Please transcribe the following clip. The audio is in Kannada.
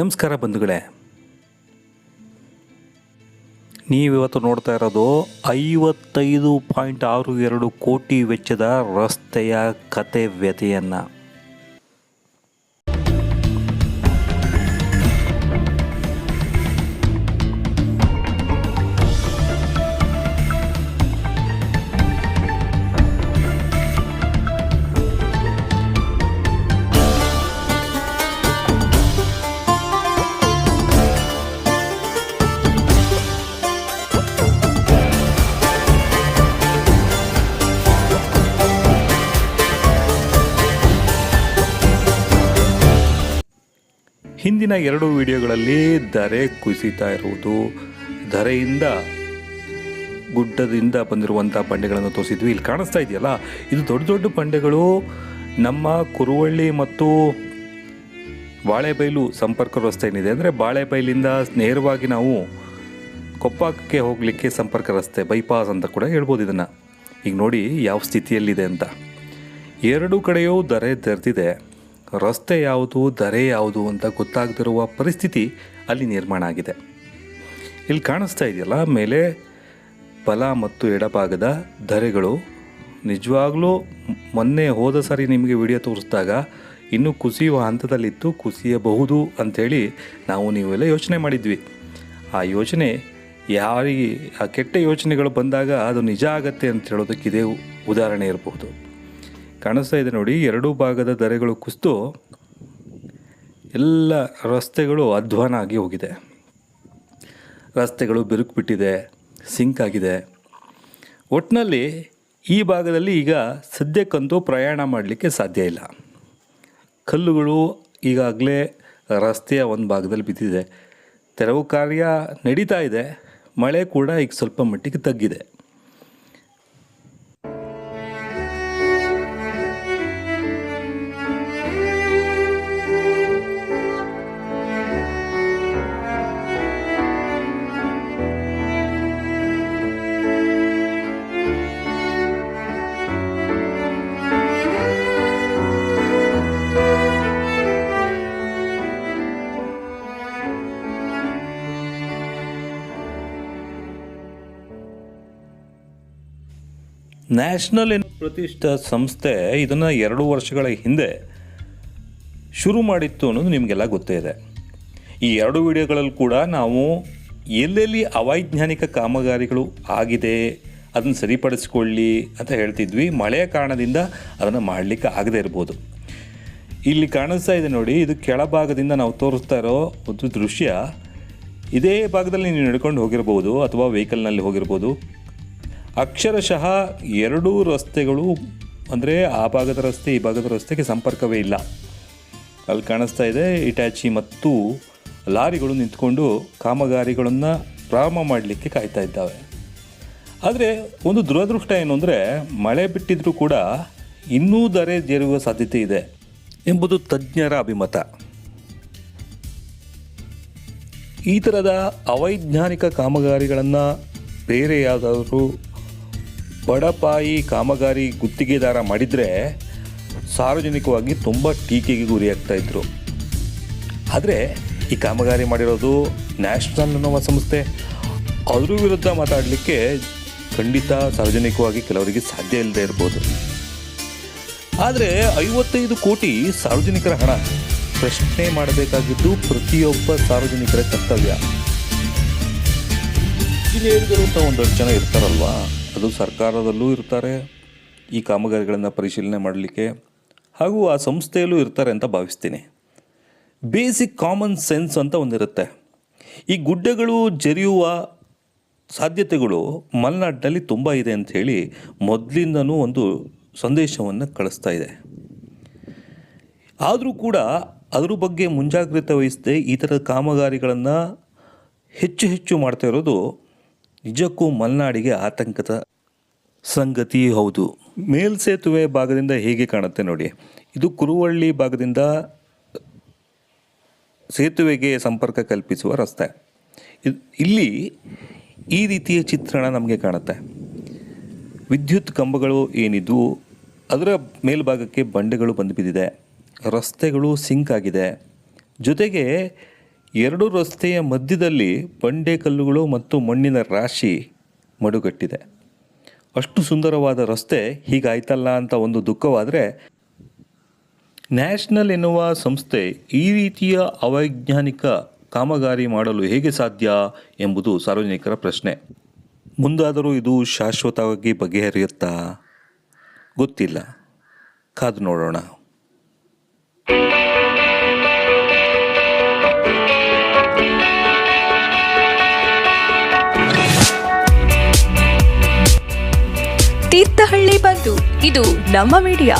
ನಮಸ್ಕಾರ ಬಂಧುಗಳೇ. ನೀವಿವತ್ತು ನೋಡ್ತಾ ಇರೋದು ಐವತ್ತೈದು ಪಾಯಿಂಟ್ ಆರು ಎರಡು ಕೋಟಿ ವೆಚ್ಚದ ರಸ್ತೆಯ ಕತೆ ವ್ಯತೆಯನ್ನು. ಹಿಂದಿನ ಎರಡು ವಿಡಿಯೋಗಳಲ್ಲಿ ಧರೆ ಕುಸಿತಾ ಇರುವುದು, ಧರೆಯಿಂದ ಗುಡ್ಡದಿಂದ ಬಂದಿರುವಂಥ ಬಂಡೆಗಳನ್ನು ತೋರಿಸಿದ್ವಿ. ಇಲ್ಲಿ ಕಾಣಿಸ್ತಾ ಇದೆಯಲ್ಲ, ಇದು ದೊಡ್ಡ ದೊಡ್ಡ ಬಂಡೆಗಳು ನಮ್ಮ ಕುರುವಳ್ಳಿ ಮತ್ತು ಬಾಳೆಬೈಲು ಸಂಪರ್ಕ ರಸ್ತೆ ಏನಿದೆ ಅಂದರೆ ಬಾಳೆಬೈಲಿಂದ ನೇರವಾಗಿ ನಾವು ಕೊಪ್ಪಕ್ಕೆ ಹೋಗಲಿಕ್ಕೆ ಸಂಪರ್ಕ ರಸ್ತೆ, ಬೈಪಾಸ್ ಅಂತ ಕೂಡ ಹೇಳ್ಬೋದು ಇದನ್ನು. ಈಗ ನೋಡಿ ಯಾವ ಸ್ಥಿತಿಯಲ್ಲಿದೆ ಅಂತ. ಎರಡು ಕಡೆಯೂ ದರೆ ತೆರೆದಿದೆ. ರಸ್ತೆ ಯಾವುದು ದರೆ ಯಾವುದು ಅಂತ ಗೊತ್ತಾಗದಿರುವ ಪರಿಸ್ಥಿತಿ ಅಲ್ಲಿ ನಿರ್ಮಾಣ ಆಗಿದೆ. ಇಲ್ಲಿ ಕಾಣಿಸ್ತಾ ಇದೆಯಲ್ಲ, ಮೇಲೆ ಬಲ ಮತ್ತು ಎಡಭಾಗದ ಧರೆಗಳು. ನಿಜವಾಗ್ಲೂ ಮೊನ್ನೆ ಹೋದ ಸಾರಿ ನಿಮಗೆ ವಿಡಿಯೋ ತೋರಿಸಿದಾಗ ಇನ್ನೂ ಕುಸಿಯುವ ಹಂತದಲ್ಲಿತ್ತು, ಕುಸಿಯಬಹುದು ಅಂಥೇಳಿ ನಾವು ನೀವೆಲ್ಲ ಯೋಚನೆ ಮಾಡಿದ್ವಿ. ಆ ಯೋಚನೆ ಯಾರಿಗೆ, ಆ ಕೆಟ್ಟ ಯೋಚನೆಗಳು ಬಂದಾಗ ಅದು ನಿಜ ಆಗತ್ತೆ ಅಂತ ಹೇಳೋದಕ್ಕೆ ಇದೇ ಉದಾಹರಣೆ ಇರಬಹುದು. ಕಾಣಿಸ್ತಾ ಇದೆ ನೋಡಿ, ಎರಡೂ ಭಾಗದ ದರೆಗಳು ಕುಸಿದು ಎಲ್ಲ ರಸ್ತೆಗಳು ಅಧ್ವಾನ ಆಗಿ ಹೋಗಿದೆ. ರಸ್ತೆಗಳು ಬಿರುಕು ಬಿಟ್ಟಿದೆ ಸಿಂಕ್ ಆಗಿದೆ. ಒಟ್ಟಿನಲ್ಲಿ ಈ ಭಾಗದಲ್ಲಿ ಈಗ ಸದ್ಯಕ್ಕಂತೂ ಪ್ರಯಾಣ ಮಾಡಲಿಕ್ಕೆ ಸಾಧ್ಯ ಇಲ್ಲ. ಕಲ್ಲುಗಳು ಈಗಾಗಲೇ ರಸ್ತೆಯ ಒಂದು ಭಾಗದಲ್ಲಿ ಬಿದ್ದಿದೆ. ತೆರವು ಕಾರ್ಯ ನಡೀತಾ ಇದೆ. ಮಳೆ ಕೂಡ ಈಗ ಸ್ವಲ್ಪ ಮಟ್ಟಿಗೆ ತಗ್ಗಿದೆ. ನ್ಯಾಷನಲ್ ಪ್ರತಿಷ್ಠಿತ ಸಂಸ್ಥೆ ಇದನ್ನು ಎರಡು ವರ್ಷಗಳ ಹಿಂದೆ ಶುರು ಮಾಡಿತ್ತು ಅನ್ನೋದು ನಿಮಗೆಲ್ಲ ಗೊತ್ತೇ ಇದೆ. ಈ ಎರಡು ವಿಡಿಯೋಗಳಲ್ಲಿ ಕೂಡ ನಾವು ಎಲ್ಲೆಲ್ಲಿ ಅವೈಜ್ಞಾನಿಕ ಕಾಮಗಾರಿಗಳು ಆಗಿದೆ, ಅದನ್ನು ಸರಿಪಡಿಸ್ಕೊಳ್ಳಿ ಅಂತ ಹೇಳ್ತಿದ್ವಿ. ಮಳೆಯ ಕಾರಣದಿಂದ ಅದನ್ನು ಮಾಡಲಿಕ್ಕೆ ಆಗದೇ ಇರ್ಬೋದು. ಇಲ್ಲಿ ಕಾಣಿಸ್ತಾ ಇದೆ ನೋಡಿ, ಇದು ಕೆಳಭಾಗದಿಂದ ನಾವು ತೋರಿಸ್ತಾ ಇರೋ ಒಂದು ದೃಶ್ಯ. ಇದೇ ಭಾಗದಲ್ಲಿ ನೀವು ನಡ್ಕೊಂಡು ಹೋಗಿರ್ಬೋದು ಅಥವಾ ವೆಹಿಕಲ್ನಲ್ಲಿ ಹೋಗಿರ್ಬೋದು. ಅಕ್ಷರಶಃ ಎರಡೂ ರಸ್ತೆಗಳು, ಅಂದರೆ ಆ ಭಾಗದ ರಸ್ತೆ, ಈ ಭಾಗದ ರಸ್ತೆಗೆ ಸಂಪರ್ಕವೇ ಇಲ್ಲ. ಅಲ್ಲಿ ಕಾಣಿಸ್ತಾ ಇದೆ ಇಟ್ಯಾಚಿ ಮತ್ತು ಲಾರಿಗಳು ನಿಂತ್ಕೊಂಡು ಕಾಮಗಾರಿಗಳನ್ನು ಪ್ರಾರಂಭ ಮಾಡಲಿಕ್ಕೆ ಕಾಯ್ತಾ ಇದ್ದಾವೆ. ಆದರೆ ಒಂದು ದುರದೃಷ್ಟ ಏನು ಅಂದರೆ, ಮಳೆ ಬಿಟ್ಟಿದ್ರೂ ಕೂಡ ಇನ್ನೂ ದರೆ ಜೇರುವ ಸಾಧ್ಯತೆ ಇದೆ ಎಂಬುದು ತಜ್ಞರ ಅಭಿಮತ. ಈ ಥರದ ಅವೈಜ್ಞಾನಿಕ ಕಾಮಗಾರಿಗಳನ್ನು ಬೇರೆ ಯಾವುದಾದ್ರೂ ಬಡಪಾಯಿ ಕಾಮಗಾರಿ ಗುತ್ತಿಗೆದಾರ ಮಾಡಿದರೆ ಸಾರ್ವಜನಿಕವಾಗಿ ತುಂಬ ಟೀಕೆಗೆ ಗುರಿಯಾಗ್ತಾ ಇದ್ರು. ಆದರೆ ಈ ಕಾಮಗಾರಿ ಮಾಡಿರೋದು ನ್ಯಾಷನಲ್ ಅನ್ನುವ ಸಂಸ್ಥೆ. ಅದ್ರ ವಿರುದ್ಧ ಮಾತಾಡಲಿಕ್ಕೆ ಖಂಡಿತ ಸಾರ್ವಜನಿಕವಾಗಿ ಕೆಲವರಿಗೆ ಸಾಧ್ಯ ಇಲ್ಲದೆ ಇರ್ಬೋದು. ಆದರೆ ಐವತ್ತೈದು ಕೋಟಿ ಸಾರ್ವಜನಿಕರ ಹಣ. ಪ್ರಶ್ನೆ ಮಾಡಬೇಕಾಗಿದ್ದು ಪ್ರತಿಯೊಬ್ಬ ಸಾರ್ವಜನಿಕರ ಕರ್ತವ್ಯ. ಇಂಜಿನಿಯರ್ಗಳು ಅಂತ ಒಂದಷ್ಟು ಜನ ಇರ್ತಾರಲ್ವಾ? ಅದು ಸರ್ಕಾರದಲ್ಲೂ ಇರ್ತಾರೆ, ಈ ಕಾಮಗಾರಿಗಳನ್ನು ಪರಿಶೀಲನೆ ಮಾಡಲಿಕ್ಕೆ. ಹಾಗೂ ಆ ಸಂಸ್ಥೆಯಲ್ಲೂ ಇರ್ತಾರೆ ಅಂತ ಭಾವಿಸ್ತೀನಿ. ಬೇಸಿಕ್ ಕಾಮನ್ ಸೆನ್ಸ್ ಅಂತ ಒಂದಿರುತ್ತೆ. ಈ ಗುಡ್ಡಗಳು ಜರಿಯುವ ಸಾಧ್ಯತೆಗಳು ಮಲೆನಾಡಿನಲ್ಲಿ ತುಂಬ ಇದೆ ಅಂತ ಹೇಳಿ ಮೊದಲಿಂದನೂ ಒಂದು ಸಂದೇಶವನ್ನು ಕಳಿಸ್ತಾ ಇದೆ. ಆದರೂ ಕೂಡ ಅದ್ರ ಬಗ್ಗೆ ಮುಂಜಾಗ್ರತೆ ವಹಿಸದೆ ಈ ಥರದ ಕಾಮಗಾರಿಗಳನ್ನು ಹೆಚ್ಚು ಹೆಚ್ಚು ಮಾಡ್ತಾ ಇರೋದು ನಿಜಕ್ಕೂ ಮಲೆನಾಡಿಗೆ ಆತಂಕದ ಸಂಗತಿ ಹೌದು. ಮೇಲ್ಸೇತುವೆ ಭಾಗದಿಂದ ಹೇಗೆ ಕಾಣುತ್ತೆ ನೋಡಿ. ಇದು ಕುರುವಳ್ಳಿ ಭಾಗದಿಂದ ಸೇತುವೆಗೆ ಸಂಪರ್ಕ ಕಲ್ಪಿಸುವ ರಸ್ತೆ. ಇಲ್ಲಿ ಈ ರೀತಿಯ ಚಿತ್ರಣ ನಮಗೆ ಕಾಣುತ್ತೆ. ವಿದ್ಯುತ್ ಕಂಬಗಳು ಏನಿದ್ವು ಅದರ ಮೇಲ್ಭಾಗಕ್ಕೆ ಬಂಡೆಗಳು ಬಂದು ಬಿದ್ದಿದೆ ರಸ್ತೆಗಳು ಸಿಂಕ್ ಆಗಿದೆ. ಜೊತೆಗೆ ಎರಡು ರಸ್ತೆಯ ಮಧ್ಯದಲ್ಲಿ ಬಂಡೆ ಕಲ್ಲುಗಳು ಮತ್ತು ಮಣ್ಣಿನ ರಾಶಿ ಮಡುಗಟ್ಟಿದೆ. ಅಷ್ಟು ಸುಂದರವಾದ ರಸ್ತೆ ಹೀಗಾಯ್ತಲ್ಲ ಅಂತ ಒಂದು ದುಃಖವಾದರೆ ನ್ಯಾಷನಲ್ ಎನ್ನುವ ಸಂಸ್ಥೆ ಈ ರೀತಿಯ ಅವೈಜ್ಞಾನಿಕ ಕಾಮಗಾರಿ ಮಾಡಲು ಹೇಗೆ ಸಾಧ್ಯ ಎಂಬುದು ಸಾರ್ವಜನಿಕರ ಪ್ರಶ್ನೆ. ಮುಂದಾದರೂ ಇದು ಶಾಶ್ವತವಾಗಿ ಬಗೆಹರಿಯುತ್ತಾ ಗೊತ್ತಿಲ್ಲ. ಕಾದು ನೋಡೋಣ. ಇದು ನಮ್ಮ ಮೀಡಿಯಾ.